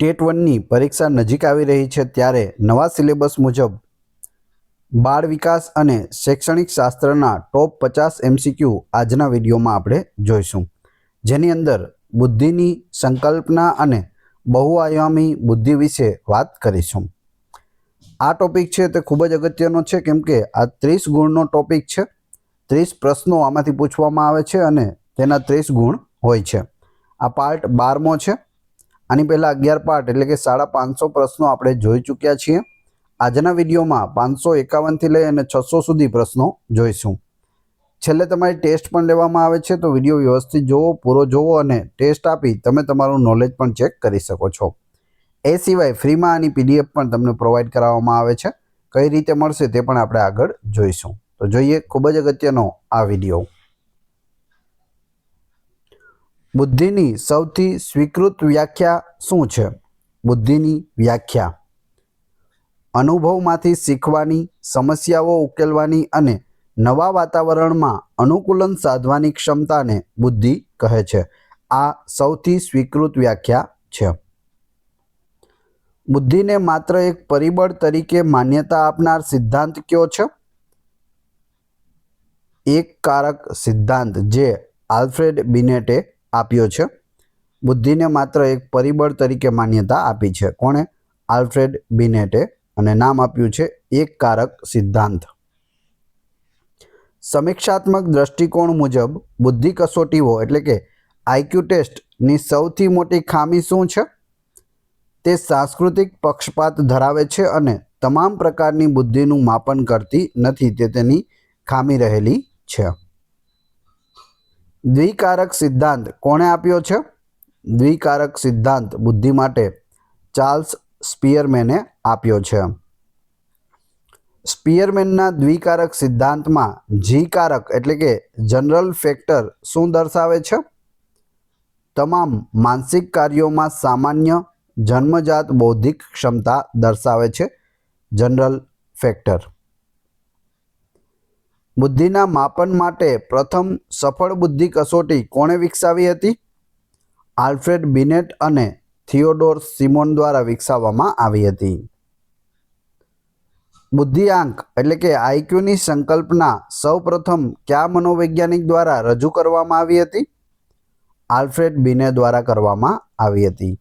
TET વનની પરીક્ષા નજીક આવી રહી છે ત્યારે નવા સિલેબસ મુજબ બાળ વિકાસ અને શૈક્ષણિક શાસ્ત્રના ટોપ પચાસ એમસીક્યુ આજના વિડીયોમાં આપણે જોઈશું. જેની અંદર બુદ્ધિની સંકલ્પના અને બહુઆયામી બુદ્ધિ વિશે વાત કરીશું. આ ટોપિક છે તે ખૂબ જ અગત્યનો છે કેમ કે આ ત્રીસ ગુણનો ટોપિક છે. ત્રીસ પ્રશ્નો આમાંથી પૂછવામાં આવે છે અને તેના ત્રીસ ગુણ હોય છે. આ પાર્ટ બારમો છે. આની પહેલાં અગિયાર પાઠ એટલે કે સાડા પાંચસો પ્રશ્નો આપણે જોઈ ચૂક્યા છીએ. આજના વિડીયોમાં પાંચસો એકાવનથી લઈ અને છસો સુધી પ્રશ્નો જોઈશું. છેલ્લે તમારી ટેસ્ટ પણ લેવામાં આવે છે, તો વીડિયો વ્યવસ્થિત જોવો, પૂરો જોવો અને ટેસ્ટ આપી તમે તમારું નોલેજ પણ ચેક કરી શકો છો. એ સિવાય ફ્રીમાં આની પીડીએફ પણ તમને પ્રોવાઈડ કરાવવામાં આવે છે. કઈ રીતે મળશે તે પણ આપણે આગળ જોઈશું. તો જોઈએ, ખૂબ જ અગત્યનો આ વીડિયો. બુદ્ધિની સૌથી સ્વીકૃત વ્યાખ્યા શું છે? બુદ્ધિની વ્યાખ્યા. અનુભવમાંથી શીખવાની, સમસ્યાઓ ઉકેલવાની અને નવા વાતાવરણમાં અનુકૂલન સાધવાની ક્ષમતાને બુદ્ધિ કહે છે. આ સૌથી સ્વીકૃત વ્યાખ્યા છે. બુદ્ધિને માત્ર એક પરિબળ તરીકે માન્યતા આપનાર સિદ્ધાંત કયો છે? એક કારક સિદ્ધાંત જે આલ્ફ્રેડ બિનેટે આપ્યો છે. બુદ્ધિને માત્ર એક પરિબળ તરીકે માન્યતા આપી છે. કોણે? આલ્ફ્રેડ બિનેટે અને નામ આપ્યું છે એક કારક સિદ્ધાંત. સમીક્ષાત્મક દ્રષ્ટિકોણ મુજબ બુદ્ધિ કસોટીઓ એટલે કે આઈક્યુ ટેસ્ટની સૌથી મોટી ખામી શું છે? તે સાંસ્કૃતિક પક્ષપાત ધરાવે છે અને તમામ પ્રકારની બુદ્ધિનું માપન કરતી નથી તે તેની ખામી રહેલી છે. દ્વિકારક સિદ્ધાંત કોણે આપ્યો છે? દ્વિકારક સિદ્ધાંત બુદ્ધિ માટે ચાર્લ્સ સ્પિયરમેને આપ્યો છે. સ્પિયરમેનના દ્વિકારક સિદ્ધાંતમાં જી કારક એટલે કે જનરલ ફેક્ટર શું દર્શાવે છે? તમામ માનસિક કાર્યોમાં સામાન્ય જન્મજાત બૌદ્ધિક ક્ષમતા દર્શાવે છે જનરલ ફેક્ટર. બુદ્ધિના માપન માટે પ્રથમ સફળ બુદ્ધિ કસોટી કોણે વિકસાવી હતી? આલ્ફ્રેડ બિનેટ અને થિયોડોર સિમોન દ્વારા વિકસાવવામાં આવી હતી. બુદ્ધિઆંક એટલે કે આઈક્યુની સંકલ્પના સૌપ્રથમ કયા મનોવૈજ્ઞાનિક દ્વારા રજૂ કરવામાં આવી હતી? આલ્ફ્રેડ બિને દ્વારા કરવામાં આવી હતી.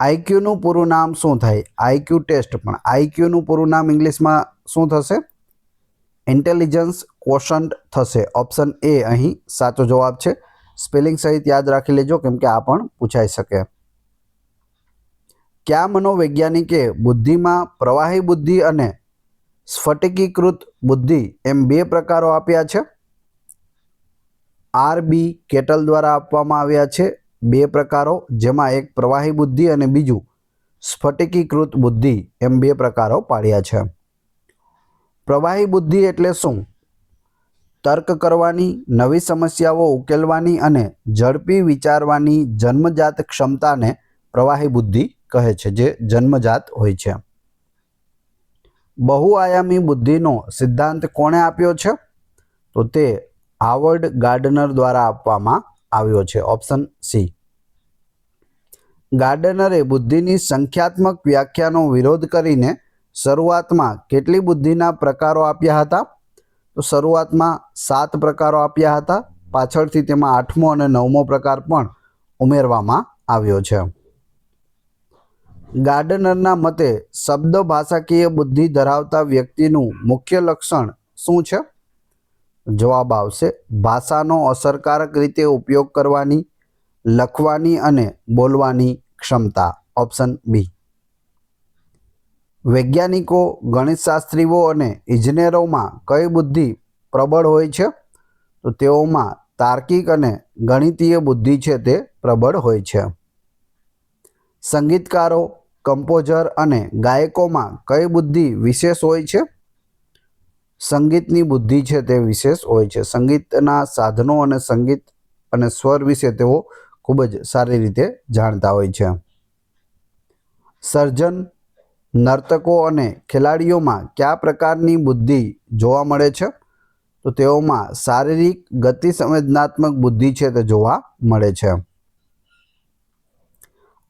આઈક્યુનું પૂરું નામ શું થાય? આઈક્યુ ટેસ્ટ પણ આઈક્યુનું પૂરું નામ ઇંગ્લિશમાં શું થશે? ઇન્ટેલિજન્સ કોશન્ટ થશે? ઓપ્શન એ અહીં સાચો જવાબ છે. સ્પેલિંગ સહિત યાદ રાખી લેજો કેમ કે આ પણ પૂછાઈ શકે. કયા મનોવૈજ્ઞાનિકે બુદ્ધિમાં પ્રવાહી બુદ્ધિ અને સ્ફટિકીકૃત બુદ્ધિ એમ બે પ્રકારો આપ્યા છે? આર બી કેટલ દ્વારા આપવામાં આવ્યા છે? બે પ્રકારો, જેમાં એક પ્રવાહી બુદ્ધિ અને બીજું સ્ફટિકીકૃત બુદ્ધિ એમ બે પ્રકારો પાડ્યા છે. પ્રવાહી બુદ્ધિ એટલે શું? તર્ક કરવાની, નવી સમસ્યાઓ ઉકેલવાની અને ઝડપી વિચારવાની જન્મજાત ક્ષમતાને પ્રવાહી બુદ્ધિ કહે છે, જે જન્મજાત હોય છે. બહુઆયામી બુદ્ધિનો સિદ્ધાંત કોણે આપ્યો છે? તો તે હાવર્ડ ગાર્ડનર દ્વારા આપવામાં આવ્યો છે, ઓપ્શન સી. ગાર્ડનરે બુદ્ધિની સંખ્યાત્મક વ્યાખ્યાનો વિરોધ કરીને શરૂઆતમાં કેટલી બુદ્ધિના પ્રકારો આપ્યા હતા? તો શરૂઆતમાં સાત પ્રકારો આપ્યા હતા. પાછળથી તેમાં આઠમો અને નવમો પ્રકાર પણ ઉમેરવામાં આવ્યો છે. ગાર્ડનરના મતે શબ્દ ભાષાકીય બુદ્ધિ ધરાવતા વ્યક્તિનું મુખ્ય લક્ષણ શું છે? જવાબ આવશે, ભાષાનો અસરકારક રીતે ઉપયોગ કરવાની, લખવાની અને બોલવાની ક્ષમતા. Option B. વૈજ્ઞાનિકો, ગણિતશાસ્ત્રીઓ અને ઇજનેરોમાં કઈ બુદ્ધિ પ્રબળ હોય છે? તો તેઓમાં તાર્કિક અને ગણિતીય બુદ્ધિ છે તે પ્રબળ હોય છે. સંગીતકારો, કમ્પોઝર અને ગાયકોમાં કઈ બુદ્ધિ વિશેષ હોય છે? સંગીતની બુદ્ધિ છે તે વિશેષ હોય છે. સંગીતના સાધનો અને સંગીત અને સ્વર વિશે તેઓ ખૂબ જ સારી રીતે જાણતા હોય છે. સર્જન નર્તકો અને ખેલાડીઓમાં કયા પ્રકારની બુદ્ધિ જોવા મળે છે? તો તેઓમાં શારીરિક ગતિ સંવેદનાત્મક બુદ્ધિ છે તે જોવા મળે છે.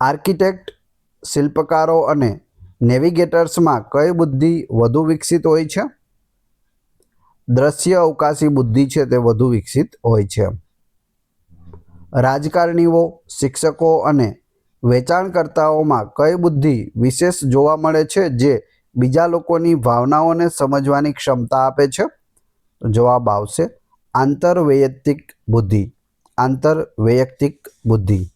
આર્કિટેક્ટ, શિલ્પકારો અને નેવિગેટર્સમાં કઈ બુદ્ધિ વધુ વિકસિત હોય છે? દ્રશ્ય અવકાશી બુદ્ધિ છે તે વધુ વિકસિત હોય છે. રાજકારણીઓ, શિક્ષકો અને વેચાણકર્તાઓમાં કઈ બુદ્ધિ વિશેષ જોવા મળે છે જે બીજા લોકોની ભાવનાઓને સમજવાની ક્ષમતા આપે છે? જવાબ આવશે, આંતરવૈયક્તિક બુદ્ધિ. આંતરવૈયક્તિક બુદ્ધિ.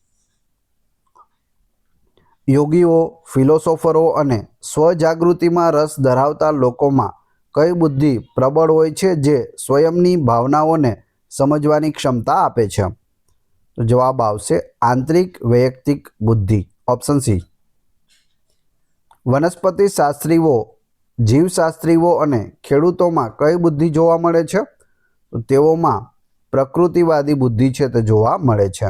યોગીઓ, ફિલોસોફરો અને સ્વજાગૃતિમાં રસ ધરાવતા લોકોમાં કઈ બુદ્ધિ પ્રબળ હોય છે જે સ્વયંની ભાવનાઓને સમજવાની ક્ષમતા આપે છે? જવાબ આવશે આંતરિક વૈયક્તિક બુદ્ધિ ઓપ્શન સી વનસ્પતિ શાસ્ત્રીઓ, જીવશાસ્ત્રીઓ અને ખેડૂતોમાં કઈ બુદ્ધિ જોવા મળે છે? તો તેઓમાં પ્રકૃતિવાદી બુદ્ધિ છે તે જોવા મળે છે.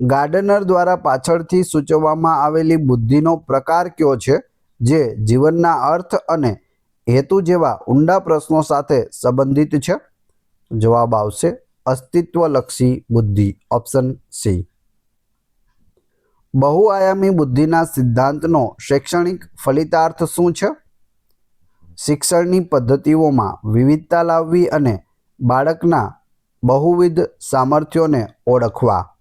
ગાર્ડનર દ્વારા પાછળથી સૂચવવામાં આવેલી બુદ્ધિનો પ્રકાર કયો છે? જે જીવનના અર્થ અને હેતુ જેવા ઊંડા પ્રશ્નો સાથે સંબંધિત છે? જવાબ આવશે અસ્તિત્વલક્ષી બુદ્ધિ ઓપ્શન સી બહુઆયામી બુદ્ધિના સિદ્ધાંતનો શૈક્ષણિક ફલિતાર્થ શું છે? શિક્ષણની પદ્ધતિઓમાં વિવિધતા લાવવી અને બાળકના બહુવિધ સામર્થ્યોને ઓળખવા.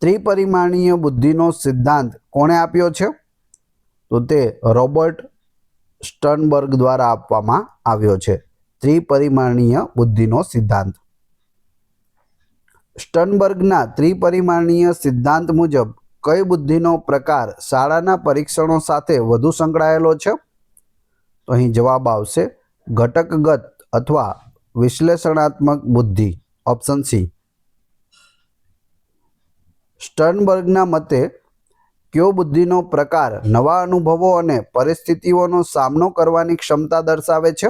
ત્રિપરિમાણીય બુદ્ધિનો સિદ્ધાંત કોણે આપ્યો છે? તો તે રોબર્ટ સ્ટર્નબર્ગ દ્વારા આપવામાં આવ્યો છે. ત્રિપરિમાણીય બુદ્ધિનો સિદ્ધાંત. સ્ટનબર્ગના ત્રિપરિમાણીય સિદ્ધાંત મુજબ કઈ બુદ્ધિનો પ્રકાર શાળાના પરીક્ષણો સાથે વધુ સંકળાયેલો છે? તો અહીં જવાબ આવશે ઘટકગત અથવા વિશ્લેષણાત્મક બુદ્ધિ, ઓપ્શન સી. સ્ટર્નબર્ગના મતે કયો બુદ્ધિનો પ્રકાર નવા અનુભવો અને પરિસ્થિતિઓનો સામનો કરવાની ક્ષમતા દર્શાવે છે?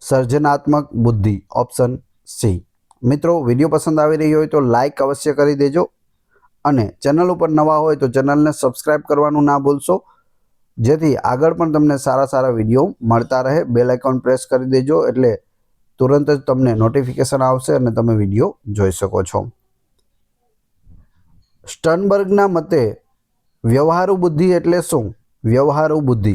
સર્જનાત્મક બુદ્ધિ ઓપ્શન સી મિત્રો વીડિયો પસંદ આવી રહ્યો હોય તો લાઇક અવશ્ય કરી દેજો અને ચેનલ ઉપર નવા હોય તો ચેનલને સબસ્ક્રાઇબ કરવાનું ના ભૂલશો. જેથી આગળ પણ તમને સારા સારા વીડિયો મળતા રહે. બેલ આઇકોન પ્રેસ કરી દેજો એટલે તુરંત જ તમને નોટિફિકેશન આવશે અને તમે વીડિયો જોઈ શકો છો. સ્ટનબર્ગના મતે વ્યવહારુ બુદ્ધિ એટલે શું? વ્યવહારુ બુદ્ધિ.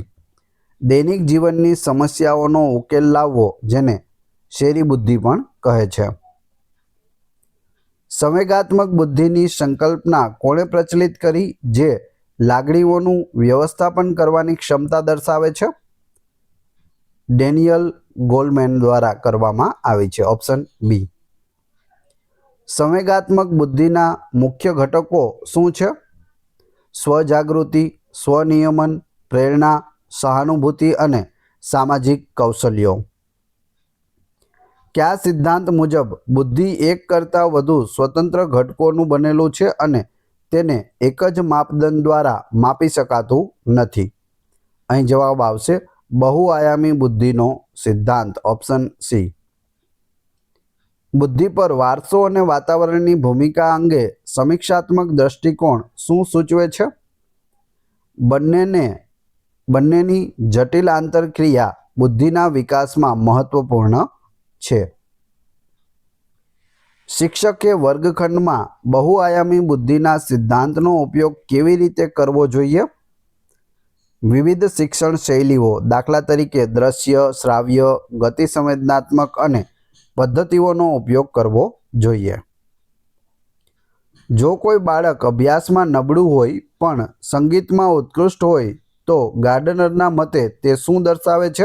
દૈનિક જીવનની સમસ્યાઓનો ઉકેલ લાવવો જેને શેરી બુદ્ધિ પણ કહે છે. સંવેગાત્મક બુદ્ધિની સંકલ્પના કોણે પ્રચલિત કરી જે લાગણીઓનું વ્યવસ્થાપન કરવાની ક્ષમતા દર્શાવે છે? ડેનિયલ ગોલમેન દ્વારા કરવામાં આવી છે. Option B. સંવેગાત્મક બુદ્ધિના મુખ્ય ઘટકો શું છે? સ્વજાગૃતિ, સ્વનિયમન, પ્રેરણા સહાનુભૂતિ અને સામાજિક કૌશલ્યો. કયા સિદ્ધાંત મુજબ બુદ્ધિ એક કરતાં વધુ સ્વતંત્ર ઘટકોનું બનેલું છે અને તેને એક જ માપદંડ દ્વારા માપી શકાતું નથી? અહીં જવાબ આવશે બહુઆયામી બુદ્ધિનો સિદ્ધાંત, ઓપ્શન સી. બુદ્ધિ પર વારસો અને વાતાવરણની ભૂમિકા અંગે સમીક્ષાત્મક દ્રષ્ટિકોણ શું સૂચવે છે? બંનેને બંનેની જટિલ આંતરક્રિયા બુદ્ધિના વિકાસમાં મહત્વપૂર્ણ છે. શિક્ષકે વર્ગખંડમાં બહુઆયામી બુદ્ધિના સિદ્ધાંતનો ઉપયોગ કેવી રીતે કરવો જોઈએ? વિવિધ શિક્ષણ શૈલીઓ, દાખલા તરીકે દ્રશ્ય, શ્રાવ્ય, ગતિ સંવેદનાત્મક અને પદ્ધતિઓનો ઉપયોગ કરવો જોઈએ. જો કોઈ બાળક અભ્યાસમાં નબળું હોય પણ સંગીતમાં ઉત્કૃષ્ટ હોય તો ગાર્ડનરના મતે તે શું દર્શાવે છે?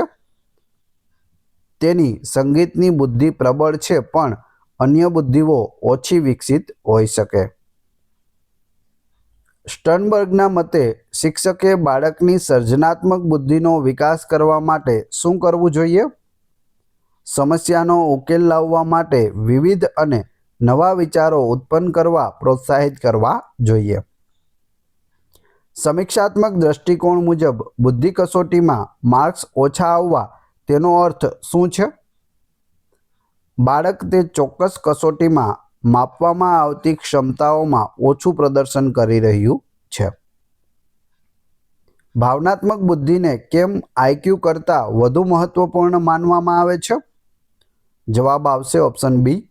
તેની સંગીતની બુદ્ધિ પ્રબળ છે, પણ અન્ય બુદ્ધિઓ ઓછી વિકસિત હોઈ શકે. સ્ટર્નબર્ગના મતે શિક્ષકે બાળકની સર્જનાત્મક બુદ્ધિનો વિકાસ કરવા માટે શું કરવું જોઈએ? સમસ્યાનો ઉકેલ લાવવા માટે વિવિધ અને નવા વિચારો ઉત્પન્ન કરવા પ્રોત્સાહિત કરવા જોઈએ. સમીક્ષાત્મક દ્રષ્ટિકોણ મુજબ બુદ્ધિ કસોટીમાં માર્ક્સ ઓછા આવવા તેનો અર્થ શું છે? બાળક તે ચોક્કસ કસોટીમાં માપવામાં આવતી ક્ષમતાઓમાં ઓછું પ્રદર્શન કરી રહ્યું છે. ભાવનાત્મક બુદ્ધિને કેમ આઈક્યુ કરતાં વધુ મહત્વપૂર્ણ માનવામાં આવે છે? જવાબ આવશે ઓપ્શન બી.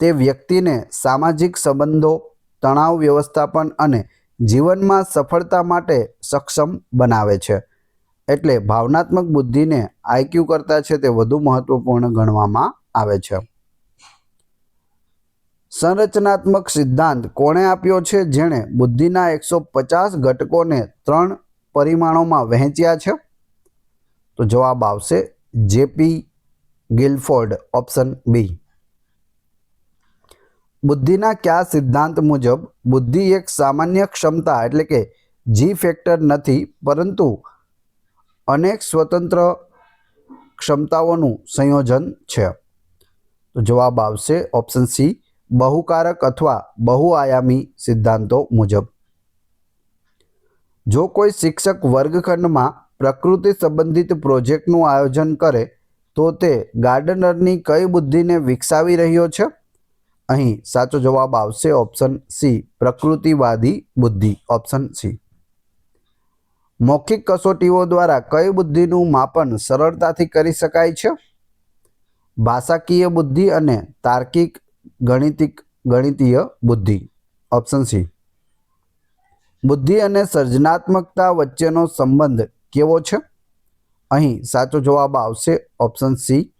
તે વ્યક્તિને સામાજિક સંબંધો, તણાવ વ્યવસ્થાપન અને જીવનમાં સફળતા માટે સક્ષમ બનાવે છે. એટલે ભાવનાત્મક બુદ્ધિને આઈક્યુ કરતાં છે તે વધુ મહત્વપૂર્ણ ગણવામાં આવે છે. સંરચનાત્મક સિદ્ધાંત કોણે આપ્યો છે? જેણે બુદ્ધિના એકસો પચાસ ઘટકોને ત્રણ પરિમાણોમાં વહેંચ્યા છે? તો જવાબ આવશે જેપી ગિલફોર્ડ, ઓપ્શન બી. બુદ્ધિના કયા સિદ્ધાંત મુજબ બુદ્ધિ એક સામાન્ય ક્ષમતા એટલે કે જી ફેક્ટર નથી, પરંતુ અનેક સ્વતંત્ર ક્ષમતાઓનું સંયોજન છે. તો જવાબ આવશે ઓપ્શન સી, બહુકારક અથવા બહુઆયામી સિદ્ધાંતો મુજબ. જો કોઈ શિક્ષક વર્ગખંડમાં પ્રકૃતિ સંબંધિત પ્રોજેક્ટનું આયોજન કરે, તો તે ગાર્ડનરની કઈ બુદ્ધિને વિકસાવી રહ્યો છે? અહીં સાચો જવાબ આવશે ઓપ્શન સી પ્રકૃતિવાદી બુદ્ધિ. ઓપ્શન સી મૌખિક કસોટીઓ દ્વારા કઈ બુદ્ધિનું માપન સરળતાથી કરી શકાય છે? ભાષાકીય બુદ્ધિ અને તાર્કિક, ગણિતિક, ગણિતીય બુદ્ધિ. ઓપ્શન સી બુદ્ધિ અને સર્જનાત્મકતા વચ્ચેનો સંબંધ કેવો છે? અહીં સાચો જવાબ આવશે ઓપ્શન સી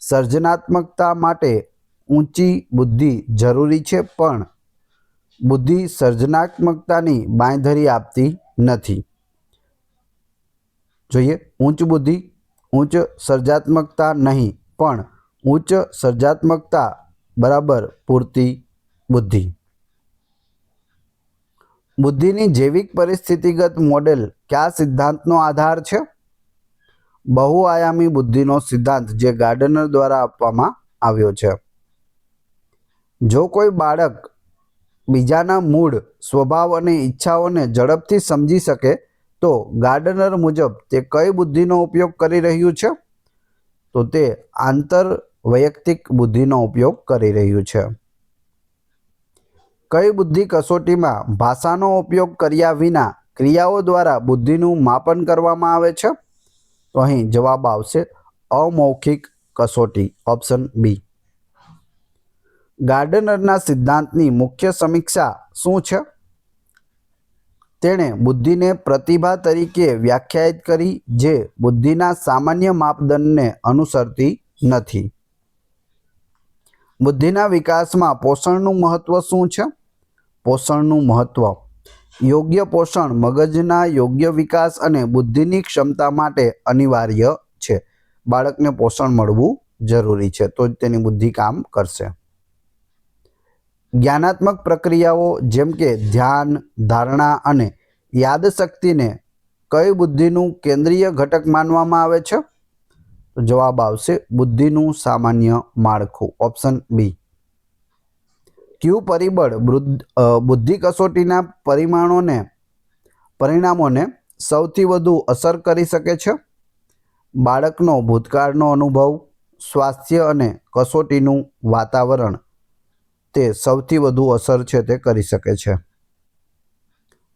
સર્જનાત્મકતા માટે ઊંચી બુદ્ધિ જરૂરી છે, પણ બુદ્ધિ સર્જનાત્મકતાની બાંયધરી આપતી નથી. જોઈએ, ઊંચ બુદ્ધિ ઉચ્ચ સર્જાત્મકતા નહીં, પણ ઉચ્ચ સર્જાત્મકતા બરાબર પૂરતી બુદ્ધિ. બુદ્ધિની જૈવિક પરિસ્થિતિગત મોડેલ કયા સિદ્ધાંતનો આધાર છે? બહુઆયામી બુદ્ધિનો સિદ્ધાંત જે ગાર્ડનર દ્વારા આપવામાં આવ્યો છે. જો કોઈ બાળક બીજાના મૂળ સ્વભાવ અને ઈચ્છાઓને ઝડપથી સમજી શકે, તો ગાર્ડનર મુજબ તે કઈ બુદ્ધિનો ઉપયોગ કરી રહ્યું છે? તો તે આંતર વૈયક્તિક બુદ્ધિનો ઉપયોગ કરી રહ્યું છે. કઈ બુદ્ધિ કસોટીમાં ભાષાનો ઉપયોગ કર્યા વિના ક્રિયાઓ દ્વારા બુદ્ધિનું માપન કરવામાં આવે છે? તો અહીં જવાબ આવશે અમૌખિક કસોટી, ઓપ્શન બી. ગાર્ડનરના સિદ્ધાંતની મુખ્ય સમીક્ષા શું છે? તેણે બુદ્ધિને પ્રતિભા તરીકે વ્યાખ્યાયિત કરી, જે બુદ્ધિના સામાન્ય માપદંડને અનુસરતી નથી. બુદ્ધિના વિકાસમાં પોષણનું મહત્વ શું છે? પોષણનું મહત્વ. યોગ્ય પોષણ મગજના યોગ્ય વિકાસ અને બુદ્ધિની ક્ષમતા માટે અનિવાર્ય છે. બાળકને પોષણ મળવું જરૂરી છે, તો જ તેની બુદ્ધિ કામ કરશે. જ્ઞાનાત્મક પ્રક્રિયાઓ જેમ કે ધ્યાન, ધારણા અને યાદશક્તિને કઈ બુદ્ધિનું કેન્દ્રીય ઘટક માનવામાં આવે છે? તો જવાબ આવશે બુદ્ધિનું સામાન્ય માળખું, ઓપ્શન બી. ક્યુ પરિબળ બુદ્ધિ કસોટીના પરિમાણોને, પરિણામોને સૌથી વધુ અસર કરી શકે છે? બાળકનો ભૂતકાળનો અનુભવ, સ્વાસ્થ્ય અને કસોટીનું વાતાવરણ. તે સૌથી વધુ અસર છે તે કરી શકે છે.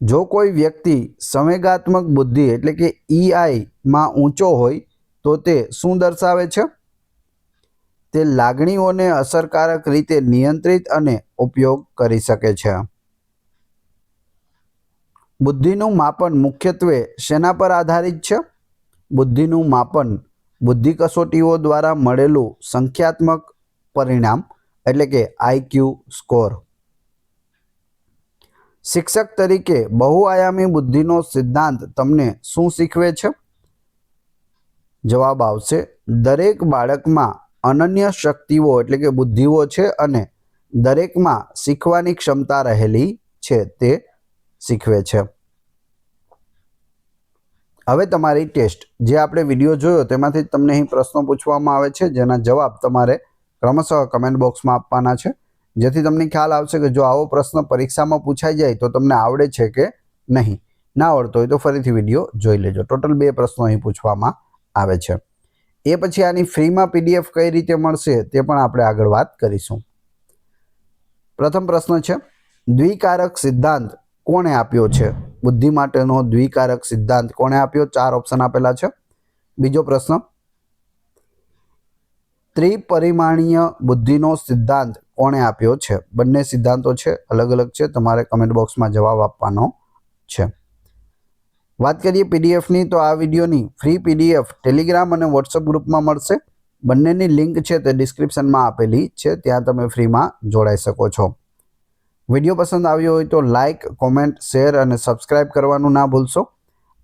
જો કોઈ વ્યક્તિ સંવેગાત્મક બુદ્ધિ એટલે કે ઈઆઈમાં ઊંચો હોય, તો તે શું દર્શાવે છે? તે લાગણીઓને અસરકારક રીતે નિયંત્રિત અને ઉપયોગ કરી શકે છે. બુદ્ધિનું માપન મુખ્યત્વે શેના પર આધારિત છે? બુદ્ધિનું માપન બુદ્ધિ કસોટીઓ દ્વારા મળેલું સંખ્યાત્મક પરિણામ એટલે કે આઈક્યુ સ્કોર. શિક્ષક તરીકે બહુઆયામી બુદ્ધિનો સિદ્ધાંત તમને શું શીખવે છે? જવાબ આવશે, દરેક બાળકમાં અનન્ય શક્તિઓ એટલે કે બુદ્ધિઓ છે અને દરેકમાં શીખવાની ક્ષમતા રહેલી છે તે શીખવે છે. હવે તમારી ટેસ્ટ. જે આપણે વીડિયો જોયો તેમાંથી તમને અહીં પ્રશ્નો પૂછવામાં આવે છે, જેના જવાબ તમારે ક્રમશઃ કમેન્ટ બોક્સમાં આપવાના છે. જેથી તમને ખ્યાલ આવશે કે જો આવો પ્રશ્ન પરીક્ષામાં પૂછાઈ જાય તો તમને આવડે છે કે નહીં. ના આવડતો હોય તો ફરીથી વીડિયો જોઈ લેજો. ટોટલ બે પ્રશ્નો અહીં પૂછવામાં આવે છે. એ પછી આની ફ્રીમાં પીડીએફ કઈ રીતે મળશે તે પણ આપણે આગળ વાત કરીશું. પ્રથમ પ્રશ્ન છે, દ્વિકારક સિદ્ધાંત કોણે આપ્યો છે? બુદ્ધિ માટેનો દ્વિકારક સિદ્ધાંત કોણે આપ્યો? ચાર ઓપ્શન આપેલા છે. બીજો પ્રશ્ન ત્રિપરિમાણીય બુદ્ધિનો સિદ્ધાંત કોણે આપ્યો છે? બંને સિદ્ધાંતો છે, અલગ અલગ છે. તમારે કમેન્ટ બોક્સમાં જવાબ આપવાનો છે. વાત કરીએ પીડીએફની તો આ વિડીયોની ફ્રી પીડીએફ ટેલિગ્રામ અને વોટ્સઅપ ગ્રુપમાં મળશે. બંનેની લિંક છે તે ડિસ્ક્રિપ્શનમાં આપેલી છે. ત્યાં તમે ફ્રીમાં જોડાઈ શકો છો. વીડિયો પસંદ આવ્યો હોય તો લાઇક કોમેન્ટ શેર અને સબસ્ક્રાઇબ કરવાનું ના ભૂલશો.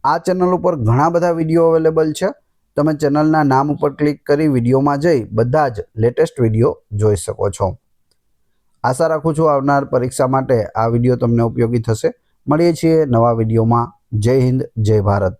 આ ચેનલ ઉપર ઘણા બધા વીડિયો અવેલેબલ છે. તમે ચેનલના નામ ઉપર ક્લિક કરી વિડીયોમાં જઈ બધા જ લેટેસ્ટ વીડિયો જોઈ શકો છો. આશા રાખું છું આવનાર પરીક્ષા માટે આ વીડિયો તમને ઉપયોગી થશે. મળીએ છીએ નવા વિડીયોમાં. જય હિન્દ, જય ભારત.